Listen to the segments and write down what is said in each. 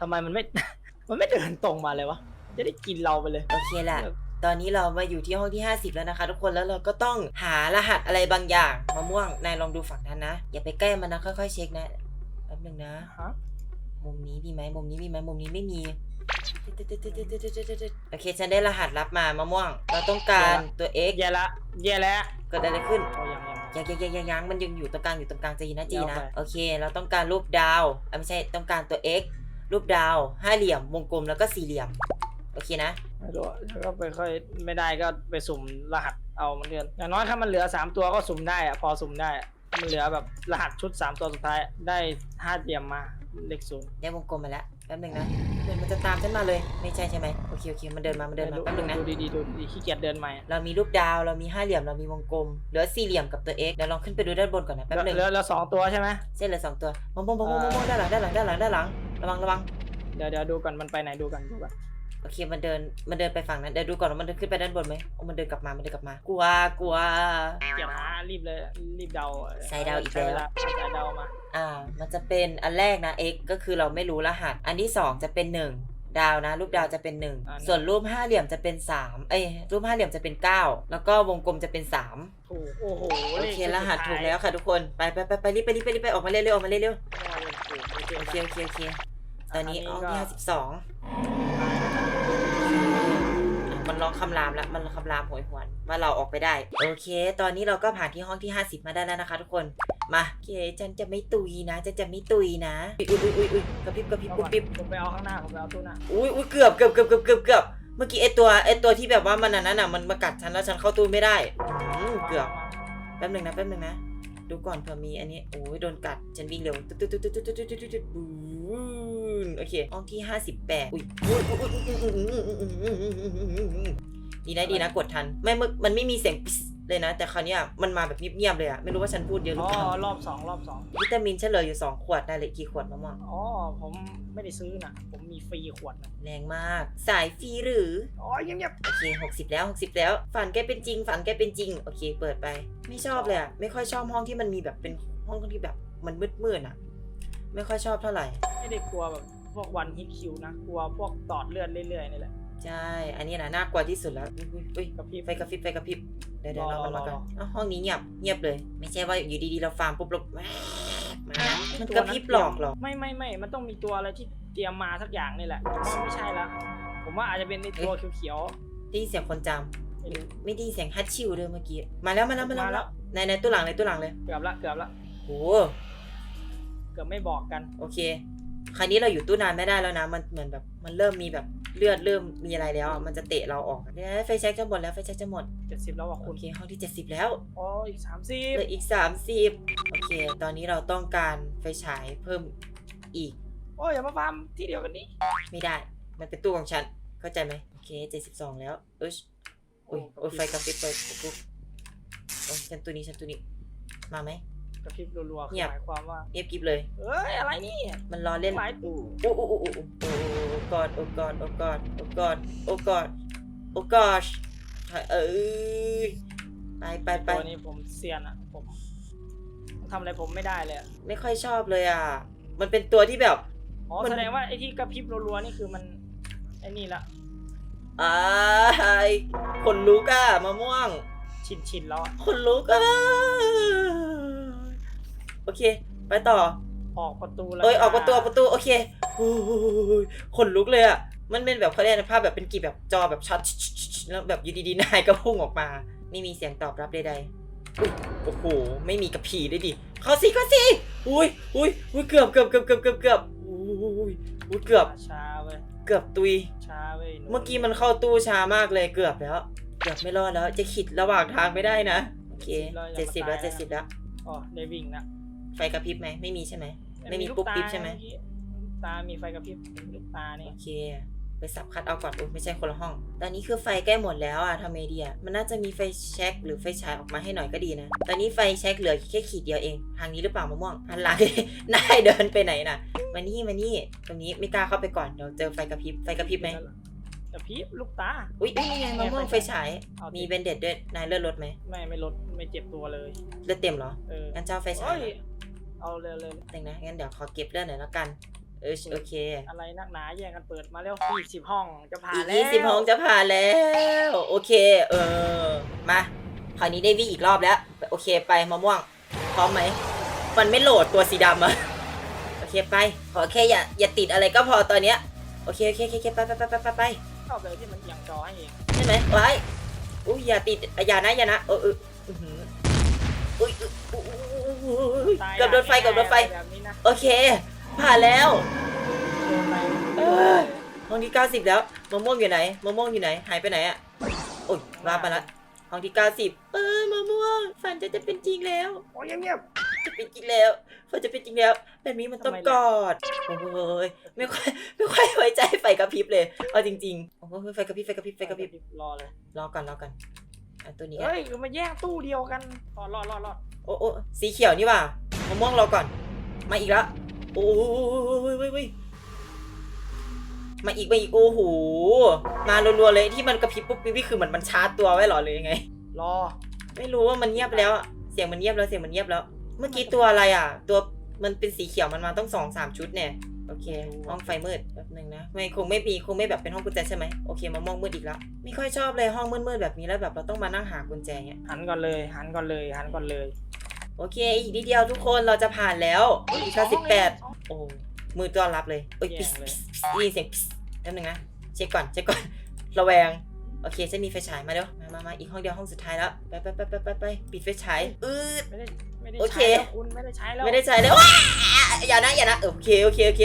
ทำไมมันไม่ มันไม่เดินตรงมาเลยวะ จะได้กินเราไปเลย โอเคแหละ ตอนนี้เรามาอยู่ที่ห้องที่ 50 แล้วนะคะ ทุกคน แล้วเราก็ต้องหารหัสอะไรบางอย่างมะม่วง นายลองดูฝั่งนั้นนะ อย่าไปใกล้มันนะ ค่อยๆ เช็คนะแป๊บหนึงนะ ฮะ มุมนี้มีไหมมุมนี้มีไหมมุมนี้ไม่มีโอเคฉันได้รหัสลับมามะม่วง เราต้องการตัว x แย่ละ แย่แล้วเกิดอะไรขึ้นโอ้ยังยัง ยังยังยังยังยังมันยังอยู่ตรงกลางอยู่ตรงกลางจีนะจีนะเอาไป โอเค เราต้องการรูปดาวอะไม่ใช่ต้องการตัว x รูปดาวห้าเหลี่ยม วงกลมแล้วก็สี่เหลี่ยม โอเคนะ ไม่รู้อะแล้วก็ไปค่อยไม่ได้ก็ไปสุ่มรหัสเอามันเดือนอย่างน้อยถ้ามันเหลือสามตัวก็สุ่มได้อะพอสุ่มได้อะมันเหลือแบบรหัสชุดสามตัวสุดท้ายได้ห้าเตรียมมาเลขศูนย์ ได้วงกลมมาแล้วแป๊บหนึงนะเดินมันจะตามฉันมาเลยไม่ใช่ใช่ไหมโอเคโอเคมันเดินมามันเดินมาแป๊บหนึงนะ ดูดีๆดูดีๆขี้เกียจเดินใหม่เรามีรูปดาวเรามีห้าเหลี่ยมเรามีวงกลมเหลือสี่เหลี่ยมกับตัว x เดี๋ยวลองขึ้นไปดูด้านบนก่อนนะแป๊บหนึง เหลือเหลือสองตัวใช่ไหม เส้นเหลือสองตัวมองมองมองมองมองด้านหลังด้านหลังด้านหลังด้านหลัง ระวังระวังเดี๋ยวเดี๋ยวดูกันมันไปไหนดูกันดูกันโอเคมันเดินมันเดินไปฝั่งนั้นเดี๋ยวดูก่อนว่ามันเดินขึ้นไปด้านบนไหมโอ้มันเดินกลับมามันเดินกลับมากลัวกลัวเกียจหารีบเลยรีบเดาใส่เดาอีกแล้ว ใช้เาใส่เดามาอ่า มันจะเป็นอันแรกนะ x ก็คือเราไม่รู้รหัส อันที่สองจะเป็นหนึ่งดาวนะ รูปดาวจะเป็นหนึ่งส่วนรูปห้าเหลี่ยมจะเป็นสามเอ้ยรูปห้าเหลี่ยมจะเป็นเก้าแล้วก็วงกลมจะเป็นสามถูกโอ้โหโอเคลขรหัสถูกแล้วค่ะทุกคนไปไปไปไปรีบไปรีบไปรีบไปออกมาเร็วๆออกมาเร็วถูกโอเคๆโอเคโอเคโอเค ตอนนี้ห้องที่ห้าสิบสองมันร้องคำรามแล้วมันร้องคำรามโหยหวนว่าเราออกไปได้ โอเค ตอนนี้เราก็ผ่านที่ห้องที่ 50 มาได้แล้วนะคะ ทุกคนมาโอเคฉันจะไม่ตุยนะฉันจะไม่ตุยนะอุ้ยอุ้ยอุ้ยอุ้ยกระพริบกระพริบเอากก่อระนพริบผมไปเอาข้างหน้าผมไปเอาตู้หน้าอุ้ยอุ้ยเกือบเกือบเกือบเกือบเกือบเกือบเมื่อกี้ไอตัวไอตัวที่แบบว่ามันอันนั้นอะมันมากัดฉันแล้วฉันเข้าตู้ไม่ได้อืมเกือบแป๊บหนึ่งนะแป๊บหนึ่งนะดูก่อนเผื่อมีอันนี้โอ้ยโดนกัดฉันวิ่งเร็วตุ๊ดตุ๊ดตุ๊ดตุ๊ดตุ๊ดตุ๊ดตุ๊ด ตุ๊ดบูนโอเคห้องที่ห้าสิบแปดอุ้ยอุ้ยอุ้ยอุ้ยอุ้ยอุ้ยอุ้ยดีนะดีนะกดทัน ไม่เมื่อมันไม่มีเสียงปิ๊สเลยนะ แต่คราวเนี้ยมันมาแบบเงียบๆเลยอะไม่รู้ว่าฉันพูดเยอะหรืออ๋อเปล่ารอบสองรอบสองวิตามินฉันเหลืออยู่สองขวดได้เลยกี่ขวดมะม่วงอ๋อผมไม่ได้ซื้อนะผมมีฟรีขวดนะแรงมาก สายฟรีหรืออ๋อเงียบโอเคหกสิบแล้วหกสิบแล้ว ฝันแกเป็นจริง ฝันแกเป็นจริงโอเค เปิดไป ไม่ชอบเลยอะไม่ค่อยชอบห้องที่มันมีแบบเป็นห้องที่แบบมันมืดๆอะไม่ค่อยชอบเท่าไหร่ๆไม่ได้กลัวแบบ พวกวันฮิตคิวนะกลัวพวกตอดเลือดเรื่อยๆนี่แหละ ใช่ อันนี้นะน่ากลัวที่สุดแล้วอุ้ยอุ้ยกับพี่ไฟกระพริบไฟกระพริบ เดี๋ยวเดี๋ยวรรออมันมาก่อนรอเอ้าห้องนี้เงียบเงียบเลย ไม่ใช่ว่าอยู่ดีๆเราฟาร์มปุ๊บเราแหวกมานะมันตัวกระพริบหลอกเหรอ ไม่ไม่ไม่มันต้องมีตัวอะไรที่เตรียมมาสักอย่างนี่แหละผมว่าไม่ใช่ละผมว่าอาจจะเป็นในตัวเขียวได้ยินเสียงคนจๆไม่รู้ำไม่ได้ยินเสียงฮัตชิวด้วยเมื่อกี้มาแล้วมาแล้วมาแล้วมาแล้วในในตู้หลังในตู้หลังเลย เกือบละเกือบละโอ้เกือบไม่บอกกัน โอเค คราวนี้เราอยู่ตู้นานไม่ได้แล้วนะ มันเหมือนแบบมันเริ่มมีแบบเลือดเริ่มมีอะไรแล้วอะมันจะเตะเราออกเดี๋ยวไฟแช็กจะหมดแล้วไฟแช็กจะหมดเจ็ดสิบแล้วอะโอคุณเคห้องที่ 70 แล้วอ๋ออีกสามสิบเหลืออีก 30 โอเค ตอนนี้เราต้องการไฟฉายเพิ่มอีกโอ้ยอย่ามาฟาร์มที่เดียวกันนี้ไม่ได้ มันเป็นตู้ของฉันเข้าใจไหมโอเค 72 แล้วเอ้ยโอ้ยโอ้ยไฟกระพริบไปปุ๊บโอ้ยฉันตัวนี้ฉันตัวนี้มาไหม กระพริบรัวๆคือเงียบหมายความว่า เงียบกริบเลย เอ้ยอะไรนี่มันรอเล่นหลายตู้โอ้โอ้โอ้โอ้โอ้โอ้กอดโอ้กอดโอ้กอดโอ้กอดโอ้กอดโอ้กอดเอ้ยไปไปไปตัวนี้ผมเซียนอะผมทำอะไรผมไม่ได้เลยอะไม่ค่อยชอบเลยอะ มันเป็นตัวที่แบบ อ๋อมัน แสดงว่าไอ้ที่กระพริบรัวๆนี่คือมันไอ้นี่ละอ้ายคนลุกอะมะม่วงชินชินๆแล้วอะ คนลุกอะ โอเค ไปต่อ ออกประตูแล้วเอ้ยออกประตูออกประตูโอเคโอ้ยคนลุกเลยอะ มันเป็นแบบเขาเรียกนะภาพแบบเป็นกีแบบจอแบบช็อตแล้วแบบอยู่ดีๆนายก็พุ่งออกมา ไม่มีเสียงตอบรับใดๆอุ๊ยโอ้โหไม่มีกระผีด้วยดิเข้าสิเข้าสิอุ้ยอุ้ยอุ้ยเกือบเกือบเกือบเกือบเกือบเกือบอุ้ยอุ้ยเกือบช้าเว้ยเกือบตุยช้าเว้ยหนูเมื่อกี้มันเข้าตู้ช้ามากเลยเกือบแล้ว เกือบไม่รอดแล้วจะขิดระหว่างทางไม่ได้นะโอเคเจ็ดสิบแล้วเจ็ดสิบแล้วอ๋อได้วิ่งนะ ไฟกระพริบไหมไม่มีใช่ไหม ไม่มีปุ๊บปิ๊บใช่ไหมเอกี้ตา มีไฟกระพริบเป็นลูกตานี่โอเคไปสับคัดเอาก่อนอุ้ยไม่ใช่คนละห้อง ตอนนี้คือไฟใกล้หมดแล้วอะทำไงดีอะมันน่าจะมีไฟแช็กหรือไฟฉายออกมาให้หน่อยก็ดีนะ ตอนนี้ไฟแช็กเหลือแค่ขีดเดียวเอง ทางนี้หรือเปล่ามะม่วงหันหลังนายเดินไปไหนน่ะ มานี่มานี่ ตรงนี้ไม่กล้าเข้าไปก่อนเดี๋ยวเจอไฟกระพริบ ไฟกระพริบไหมกระพริบลูกตา อุ้ยนี่ไงมะม่วงไฟฉายเอามีมีเบนเด็ดด้วย นายเลือดลดไหม ไม่ไม่ลดไม่เจ็บตัวเลย เลือดเต็มเหรอเอองั้นเจ้าไฟฉาย เอ้ยหน่อยเอาเลยเลยแต่งนะงั้นเดี๋ยวขอเก็บเลือดหน่อยแล้วกันเอออโอเคอะไรนักหนาแย่งกันเปิดมาแล้วยี่สิบห้องจะผ่านอีกแล้วยี่สิบห้องจะผ่านแล้ว โอเค เออ มาคราวนี้ได้วิ่งอีกรอบแล้ว โอเคไปมะม่วง พร้อมไหม มันไม่โหลดตัวสีดำอะโอเคไป ขอแค่อย่าอย่าติดอะไรก็พอตอนเนี้ย โอเคโอเคโอเคโอเคไปไปไปไปไปไปชอบเลยที่มันเอียงจอให้เองใช่ไหมไว้อุ้ยอย่าติดอะอย่านะอย่านะเออเอออื้อหืออุ้ยอุ้ยอุ้ ยอุ้ยอุ้ยตายเกับโดนไฟเกับโดนไฟ แบบนี้นะโอเค ผ่านแล้วโดนไปเออห้องที่ 90 แล้วมะม่วงอยู่ไหนมะม่วงอยู่ไหน หายไปไหนอะโอ้ยว่าไปละห้องที่ 90 เออมะม่วงฝันจะจะเป็นจริงแล้ว โอ้ยเงียบจะเป็นจริงแล้วฝันจะเป็นจริงแล้วแบบนี้มันต้องทำไมกล่ะอดโอ้ยไม่ค่อยไม่ค่อยไว้ใจไฟกระพริบเลยเอาจริงๆโอ้ยไฟกระพริบไฟกระพริบๆไฟกระพริบรอเลยรอก่อนรอก่อน อะตัวนี้อะเฮ้ยมาแย่งตู้เดียวกันรอดรอดรอดรอดโอ้โอ้สีเขียวนี่ว่ะมะม่วงรอก่อน มาอีกแล้วโอ้ยมาอีกมาอีกโอ้โหมารัวๆเลยที่มันกระพริบปุ๊บนี่คือเหมือนมันชาร์จตัวไว้เหรอหรือยังไง รอ ไม่รู้ว่ามันเงียบแล้วอะเสียงมันเงียบแล้วเสียงมันเงียบแล้ว เมื่อกี้ตัวอะไรอะ ตัวมันเป็นสีเขียวมันมาต้องสองสามชุดเนี่ย โอเค ห้องไฟมืดแป๊บนึงนะ ไม่คงไม่มีคงไม่แบบเป็นห้องกุญแจใช่ไหมโอเคมามองมืดอีกแล้วไม่ค่อยชอบเลยห้องมืดๆแบบนี้แล้วแบบเราต้องมานั่งหากุญแจเงี้ยหันก่อนเลยหันก่อนเลยหันก่อนเลย โอเค อีกนิดเดียวทุกคนเราจะผ่านแล้วอีกแค่สิบแปดโอ้มือต้อนรับเลยเอ้ยแย่ปิสงเลยได้ยินเสียงปิสแป๊บนึงนะเช็คก่อนเช็คก่อนระแวง โอเคฉันมีไฟฉายมาเดี๋ยวมามามาอีกห้องเดียวห้องสุดท้ายแล้ว ไปไปไปไปไปไปปิดไฟฉายอืด ไม่ได้ไม่ได้โอเค ใช้แล้วคุณไม่ได้ใช้แล้วไม่ได้ใช้เลยว้าอย่านะอย่านะเออโอเคโอเคโอเค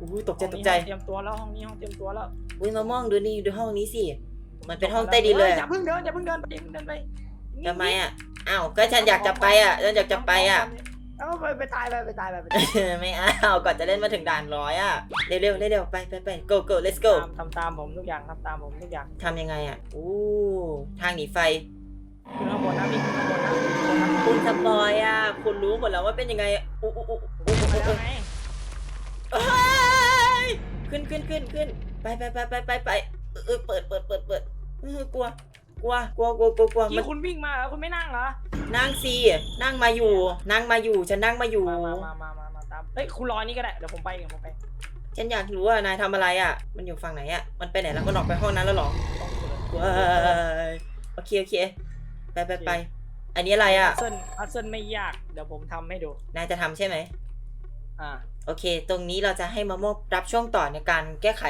อู้ตกใจห้องตกนี้ใจห้องเตรียมตัวแล้วห้องนี้ห้องเตรียมตัวแล้วอุ้ยมามองดูนี่ดูห้องนี้สิ มันเป็นห้องใต้ดินเลยออะย่าเพิ่งเดินอย่าเพิ่งเดินไปอย่าเพิ่งเดินไปทำไมอะอ้าวก็ฉันอยากจะไปอะฉันอยากจะไปอะ เอาไปไปตายไปไปตายไปไปตายไม่เอาก่อนจะเล่นมาถึงด่านร้อยอะ เร็วเร็วเร็วเร็วไปไปไป go go let's go ทำทำตามผมทุกอย่างทำตามผมทุกอย่างทำยังไงอะอู้ทางหนีไฟขึ้นข้างบนนะพี่ขึ้นข้างบนนะขึ้นข้างบนนะคุณสปอยอะ คุณรู้หมดแล้วว่าเป็นยังไงอู้อู้อู้อู้ขึ้นอู้มาแล้วอู้ไงเอ้ยขึ้นขึ้นขึ้นขึ้นไปไปไปไปไปไปเออเออเปิดเปิดเปิดเปิดเออกลัว กลัวกลัวกลัวกลัวกลัวที่มันคุณวิ่งมาเหรอคุณไม่นั่งเหรอ นั่งสินั่งมาอยู่ นั่งมาอยู่ ฉันนั่งมาอยู่ มามามามามามาตาม เฮ้ยคุณรอนี่ก็ได้ เดี๋ยวผมไปเดี๋ยวผมไปฉันอยากรู้ว่านายทำอะไรอะ มันอยู่ฝั่งไหนอะ มันไปไหนแล้วมันออกไปห้องนั้นแล้วเหรอว้ายโอเคโอเค ไปไปไป อันนี้อะไรอะ พัซเซิลพัซเซิลไม่ยาก เดี๋ยวผมทำให้ดู นายจะทำใช่ไหม อ่า โอเค ตรงนี้เราจะให้มะม่วงรับช่วงต่อในการแก้ไข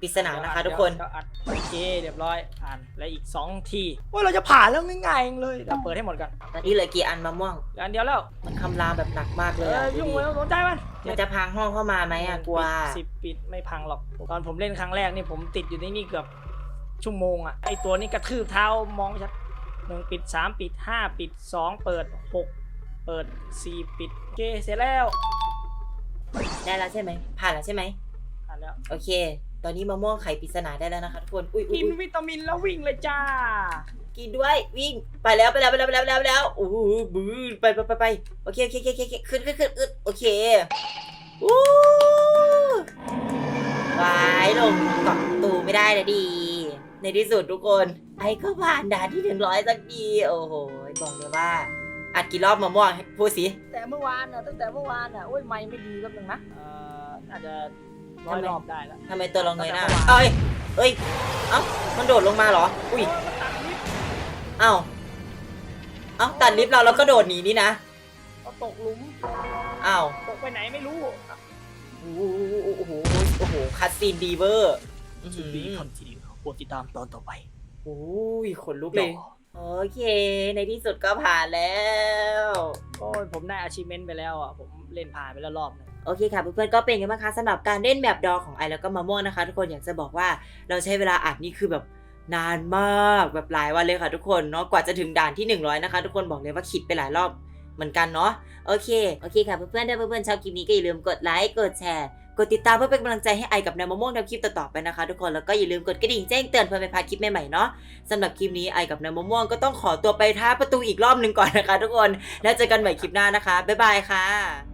ปริศนานะคะ ทุกคนเดี๋ยวอัดโอเคเรียบร้อยผ่านและอีกสองทีว่าเราจะผ่านแล้วง่ายๆเองเลยเดี๋ยวเปิดให้หมดกันตอนนี้เหลือกี่อันมะม่วงเหลืออันเดียวแล้วมันคำรามแบบหนักมากเอเลยออะยุ่งดูเลดิยสนใจมันมันจะพังห้องเข้ามาไหมอะกลัวสิบปิดไม่พังหรอกตอนผมเล่นครั้งแรกนี่ผมติดอยู่ในนี่เกือบชั่วโมงอะไอตัวนี้กระทืบเท้ามองไม่ชัดหนึ่งปิดสามปิดห้าปิดสองเปิดหกเปิดสี่ปิดโอเคเสร็จแล้ว ได้แล้วใช่ไหมผ่านแล้วใช่ไหมอ่านแล้ว โอเค ตอนนี้มะม่วงไขปริศนาได้แล้วนะคะทุกคนอุ้ยอุ้ยกินอุ๊ยวิตามินแล้ววิ่งเลยจ้า กินด้วยวิ่งไปแล้วไปแล้วไปแล้วไปแล้วไปแล้วไปแล้วโอ้โหบื้อไปไปไปไปโอเคโอเคโอเคโอเคขึ้นขึ้นขึ้นอึดโอเคอู้วายลงเกาะตูไม่ได้เลยดี ในที่สุดทุกคน ไอ้ก็ผ่านด่านที่ถึงร้อยสักทีโอ้โหบอกเลยว่า อัดกี่รอบมะม่วงพูดสิ แต่เมื่อวานอะตั้งแต่เมื่อวานอะโอ้ยไม่ไม่ดีแป๊บนึงนะเอ่ออาจจะร้อยรอบได้แล้ว ทำไมตัวเราเงยหน้าตั้งแต่เมื่อวานเอ้ย เอ้ย เอ้า มันโดดลงมาเหรอ อุ้ยเมันตัดลิฟต์เอ้า เอ้า ตัดลิฟต์เราแล้วก็โดดหนีนี่นะก็ตกหลุมเอ้าตกไปไหนไม่รู้ โอ้โห โอ้โห โอ้โห คัดซีนดีเวอร์อื้อหือคอนติเนียโปรดติดตามตอนต่อไป โอ้ยขนลุกเลย โอเค ในที่สุดก็ผ่านแล้ว โอ้ยผมได้ achievement ไปแล้วอะ ผมเล่นผ่านไปแล้วรอบหนึง โอเคค่ะเพื่อนๆก็เป็นกันบ้างคะสำหรับการเล่นแบบดอของไอแล้วก็มะม่วงนะคะ ทุกคนอยากจะบอกว่าเราใช้เวลาอัดนี่คือแบบนานมากแบบหลายวันเลยค่ะทุกคนเนาะกว่าจะถึงด่านที่ 100 นะคะ ทุกคนบอกเลยว่าคิดไปหลายรอบเหมือนกันเนาะโอเคโอเคค่ะเพื่อนๆถ้าเพื่อนๆชอบคลิปนี้ก็อย่าลืมกดไลค์กดแชร์ กดติดตามเพื่อเป็นกำลังใจให้ไอกับนายมะม่วงทำคลิปต่อๆไปนะคะ ทุกคนแล้วก็อย่าลืมกดกระดิ่งแจ้งเตือนเพื่อไม่พลาดคลิปใหม่ๆเนาะสำหรับคลิปนี้ไอกับนายมะม่วงก็ต้องขอตัวไปท้าประตูอีกรอบหนึ่งก่อนนะคะ ทุกคนแล้วเจอกันใหม่คลิปหน้านะคะบ๊ายบายค่ะ